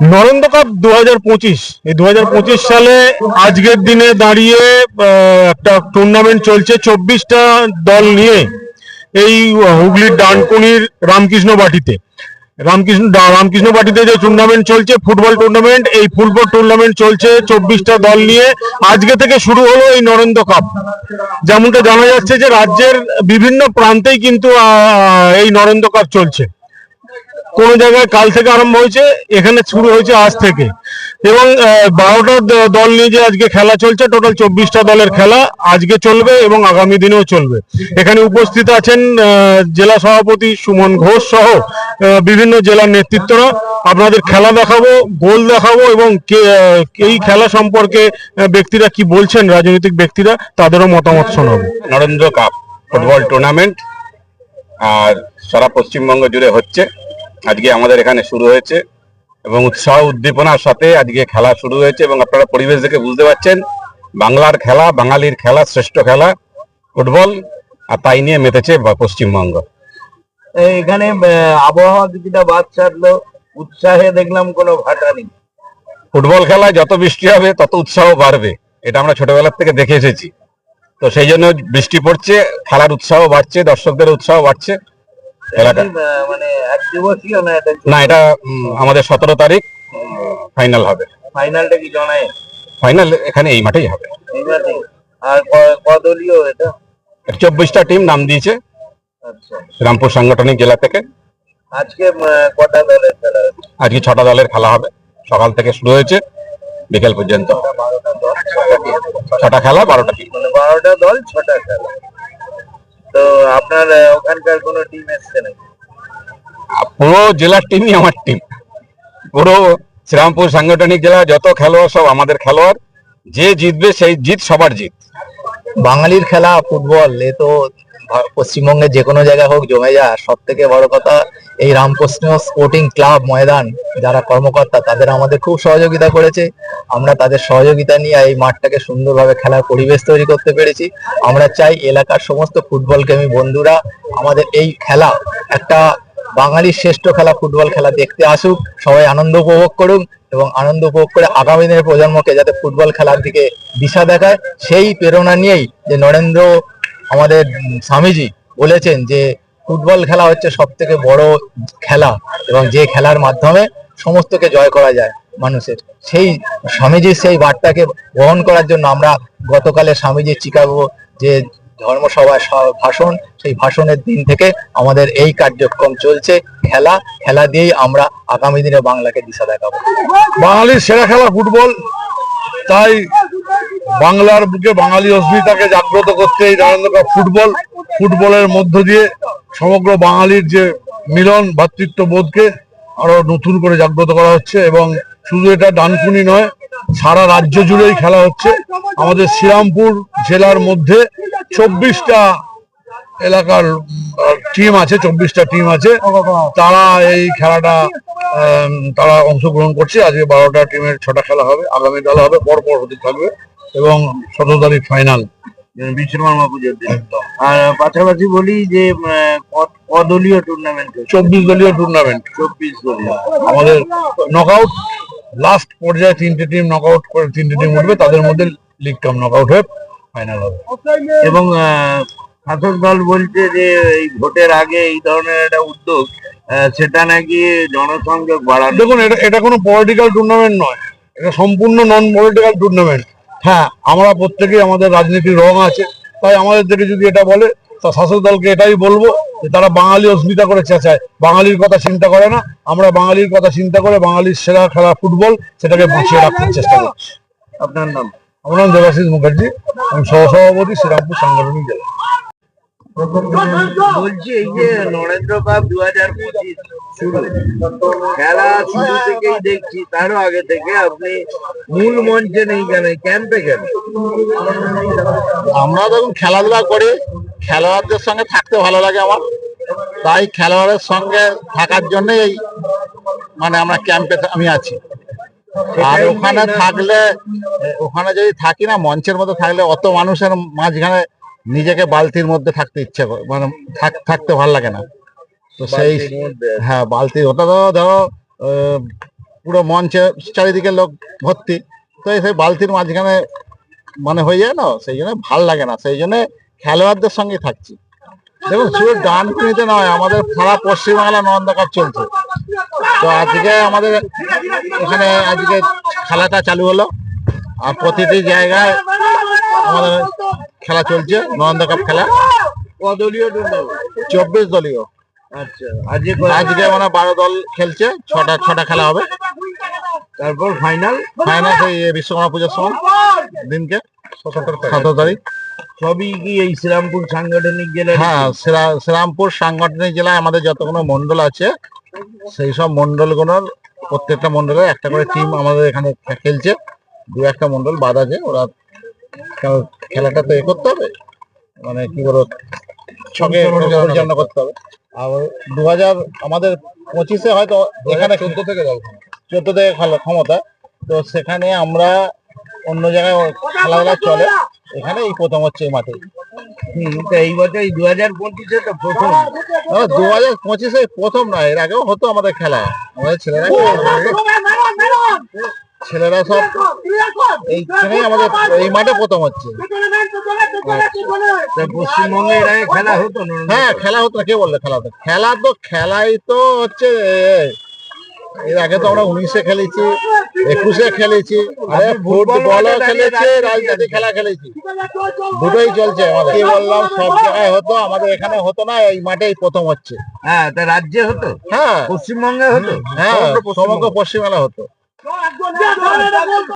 Narendra cup দু হাজার পঁচিশ। এই দু পঁচিশ সালে আজকের দিনে দাঁড়িয়ে একটা টুর্নামেন্ট চলছে চব্বিশটা দল নিয়ে এই হুগলির ডানকুনির রামকৃষ্ণ বাটিতে। রামকৃষ্ণ রামকৃষ্ণ বাটিতে যে টুর্নামেন্ট চলছে, ফুটবল টুর্নামেন্ট এই ফুটবল টুর্নামেন্ট চলছে চব্বিশটা দল নিয়ে। আজকে থেকে শুরু হলো এই নরেন্দ্র কাপ যেমনটা জানা যাচ্ছে যে রাজ্যের বিভিন্ন প্রান্তেই কিন্তু এই নরেন্দ্র কাপ চলছে। কোন জায়গায় কাল থেকে আরম্ভ হয়েছে, এখানে শুরু হয়েছে আজ থেকে। এবং বারোটা দল নিয়ে যে আজকে খেলা চলছে টোটাল চব্বিশটা দলের খেলা আজকে চলবে এবং আগামী দিনেও চলবে। এখানে উপস্থিত আছেন জেলা সভাপতি সুমন ঘোষ সহ বিভিন্ন জেলার নেতৃত্বরা। আপনাদের খেলা দেখাবো, গোল দেখাবো এবং এই খেলা সম্পর্কে ব্যক্তিরা কি বলছেন, রাজনৈতিক ব্যক্তিরা, তাদেরও মতামত শোনাবো। নরেন্দ্র কাপ ফুটবল টুর্নামেন্ট, আর সারা পশ্চিমবঙ্গ জুড়ে হচ্ছে। আজকে আমাদের এখানে শুরু হয়েছে এবং উৎসাহ উদ্দীপনার সাথে আজকে খেলা শুরু হয়েছে এবং আপনারা পরিবেশ দেখে বুঝতে পারছেন বাংলার খেলা বাঙালির খেলা শ্রেষ্ঠ খেলা ফুটবল আর তাই নিয়ে মেতেছে পশ্চিমবঙ্গ। এখানে আবহাওয়া কিছুটা বাদ ছাড়লো উৎসাহে দেখলাম কোনো ভাটা নেই। ফুটবল খেলায় যত বৃষ্টি হবে তত উৎসাহ বাড়বে এটা আমরা ছোটবেলার থেকে দেখে এসেছি। তো সেই জন্য বৃষ্টি পড়ছে খেলার উৎসাহ বাড়ছে দর্শকদের উৎসাহ বাড়ছে। না এটা? না এটা আমাদের সতেরো তারিখ ফাইনাল হবে। ফাইনালটা কি জানায়? ফাইনাল এখানে এই মাঠেই হবে। আর কদলীয় এটা? চব্বিশটা টিম নাম দিয়েছে আচ্ছা। রামপুর সাংগঠনিক জেলা থেকে। আজকে কটা দলের খেলা আজকে ছটা দলের খেলা হবে। সকাল থেকে শুরু হয়েছে বিকেল পর্যন্ত। ছটা খেলা বারোটা মানে বারোটা দল ছটা খেলা। তো আপনার ওখানকার কোনো টিম এসছে নাকি? পুরো জেলার টিমই আমার টিম পুরো শ্রীরামপুর সাংগঠনিক জেলা যত খেলোয়াড় সব আমাদের খেলোয়াড়। যে জিতবে সেই জিত সবার জিত। বাঙালির খেলা ফুটবল এ তো পশ্চিমবঙ্গের যে কোনো জায়গায় হোক, জমে যায় সব থেকে বড় কথা, এই রামকৃষ্ণ স্পোর্টিং ক্লাব ময়দান, যারা কর্মকর্তা, তাদের আমাদের খুব সহযোগিতা করেছে। আমরা তাদের সহযোগিতা নিয়ে এই মাঠটাকে সুন্দরভাবে খেলার পরিবেশ তৈরি করতে পেরেছি। আমরা চাই এলাকার সমস্ত ফুটবল প্রেমী বন্ধুরা আমাদের এই খেলা, একটা বাঙালির শ্রেষ্ঠ খেলা ফুটবল খেলা দেখতে আসুক। সবাই আনন্দ উপভোগ করুক এবং আনন্দ উপভোগ করে আগামী দিনের প্রজন্মকে যাতে ফুটবল খেলার দিকে দিশা দেখায়, সেই প্রেরণা নিয়েই যে নরেন্দ্র আমাদের স্বামীজি বলেছেন যে ফুটবল খেলা হচ্ছে সব থেকে বড় খেলা এবং যে খেলার মাধ্যমে সমস্তকে জয় করা যায় মানুষের। সেই স্বামীজির সেই বার্তাকে বহন করার জন্য আমরা গতকালে স্বামীজির চিকাগো যে ধর্মসভায় ভাষণ, সেই ভাষণের দিন থেকে আমাদের এই কার্যক্রম চলছে। খেলা খেলা দিয়েই আমরা আগামী দিনে বাংলাকে দিশা দেখাবো। বাঙালির সেরা খেলা ফুটবল, তাই বাংলার বুকে বাঙালি অস্মিতাকে জাগ্রত করতে এই নরেন্দ্র কাপ ফুটবল, ফুটবলের মধ্য দিয়ে সমগ্র বাঙালির যে মিলন ভ্রাতৃত্ব বোধকে আরও নতুন করে জাগ্রত করা হচ্ছে এবং শুধু এটা ডানকুনি নয়, সারা রাজ্য জুড়েই খেলা হচ্ছে। আমাদের শ্রীরামপুর জেলার মধ্যে চব্বিশটা এলাকার টিম আছে, চব্বিশটা টিম আছে। তারা এই খেলাটা তারা অংশগ্রহণ করছে। আজকে বারোটা টিমের ছটা খেলা হবে, আগামীকাল হবে, পরপর পর হতে থাকবে। এবং সতেরো তারিখ ফাইনাল বিশ্বকর্মা পুজোর দিন। আর পাশাপাশি বলি যে কদলীয় টুর্নামেন্ট চব্বিশ দলীয় টুর্নামেন্ট চব্বিশ দলীয়। আমাদের নকআউট লাস্ট পর্যায়ে তিনটে টিম নকআউট করে তিনটে টিম উঠবে তাদের মধ্যে লিগ কাম নকআউট হয়ে ফাইনাল হবে। এবং শাসক দল বলছে যে এই ভোটের আগে এই ধরনের একটা উদ্যোগ সেটা নাকি জনসংযোগ বাড়ানো দেখুন এটা এটা কোনো পলিটিক্যাল টুর্নামেন্ট নয়। এটা সম্পূর্ণ নন পলিটিক্যাল টুর্নামেন্ট হ্যাঁ আমরা প্রত্যেকেই আমাদের রাজনীতির রং আছে। তাই আমাদের থেকে যদি এটা বলে তা শাসক দলকে এটাই বলব যে তারা বাঙালি অস্মিতা করে চেঁচায়। বাঙালির কথা চিন্তা করে না। আমরা বাঙালির কথা চিন্তা করে বাঙালির সেরা খেলা ফুটবল সেটাকে বাঁচিয়ে রাখার চেষ্টা করছি। আপনার নাম? আমার নাম দেবাশিস মুখার্জি। আমি সহসভাপতি শ্রীরামপুর সাংগঠনিক জেলা। বলছি এই যে নরেন্দ্র কাপ দু হাজার পঁচিশ শুরু। খেলা শুরু থেকেই দেখছি তারও আগে থেকে আপনি মূল মঞ্চে নেই কেন ক্যাম্পে কেন? আমরা যখন খেলাধুলা করি খেলোয়াড়দের সঙ্গে থাকতে ভালো লাগে আমার। তাই খেলোয়াড়ের সঙ্গে থাকার জন্য এই মানে আমরা ক্যাম্পে আমি আছি। আর ওখানে থাকলে ওখানে যদি থাকি না মঞ্চের মতো থাকলে অত মানুষের মাঝখানে নিজেকে বালতির মধ্যে থাকতে ইচ্ছে করে মানে থাক- থাকতে ভালো লাগে না। তো সেই হ্যাঁ বালতি ওটা তো ধরো পুরো মঞ্চে চারিদিকে লোক ভর্তি। তো এই সেই বালতির মাঝখানে মানে হয়ে যায় না সেই জন্য ভালো লাগে না সেই জন্য খেলোয়াড়দের সঙ্গে থাকছি। দেখুন শুধু ডানকুনিতে নয় আমাদের সারা পশ্চিমবাংলা নন্দ কাপ চলছে। তো আজকে আমাদের এখানে আজকে খেলাটা চালু হলো। আর প্রতিটি জায়গায় আমাদের খেলা চলছে নন্দ কাপ খেলা। কদলীয় চব্বিশ দলীয়। আচ্ছা আজকে আজকে মানে বারো দল খেলছে ছটা ছটা খেলা হবে। তারপর ফাইনাল ফাইনাল সেই বিশ্বকর্মা পুজোর সময়। দিনকে সতেরো তারিখ। সবই কি এই শ্রীরামপুর সাংগঠনিক জেলার হ্যাঁ শ্রীরা- শ্রীরামপুর সাংগঠনিক জেলায় আমাদের যতগুলো মন্ডল আছে সেই সব মন্ডলগুলোর প্রত্যেকটা মন্ডলে একটা করে টিম আমাদের এখানে খেলছে। দু একটা মন্ডল বাদ আছে ওরা খেলাটা তো এ করতে হবে। মানে কি বলো ছকে পরিচালনা করতে হবে। আর দু হাজার আমাদের পঁচিশে হয়তো এখানে চোদ্দ থেকে চোদ্দ থেকে খেলা ক্ষমতা। তো সেখানে আমরা অন্য জায়গায় খেলাধুলা চলে। এখানে এই প্রথম হচ্ছে এই মাঠে। হুম, তো এই বছর এই দু হাজার পঁচিশে তো প্রথম। দু হাজার পঁচিশে প্রথম নয় এর আগেও হতো আমাদের খেলা। আমাদের ছেলেরা ছেলেরা সব এইখানেই আমাদের এই মাঠে প্রথম হচ্ছে। তা পশ্চিমবঙ্গে খেলা হতো না হ্যাঁ খেলা হতো না কে বললে খেলা হতো? খেলা তো খেলাই তো হচ্ছে এর আগে তো আমরা উনিশে খেলেছি একুশে খেলেছি আরে ফুটবলও খেলেছি রাজনীতি খেলা খেলেছি। দুটোই চলছে আমাদের। কি বললাম? সব জায়গায় হতো আমাদের এখানে হতো না এই মাঠেই প্রথম হচ্ছে। হ্যাঁ তা রাজ্যে হতো? হ্যাঁ। পশ্চিমবঙ্গে হতো? হ্যাঁ সমগ্র পশ্চিমবাংলা হতো। একজন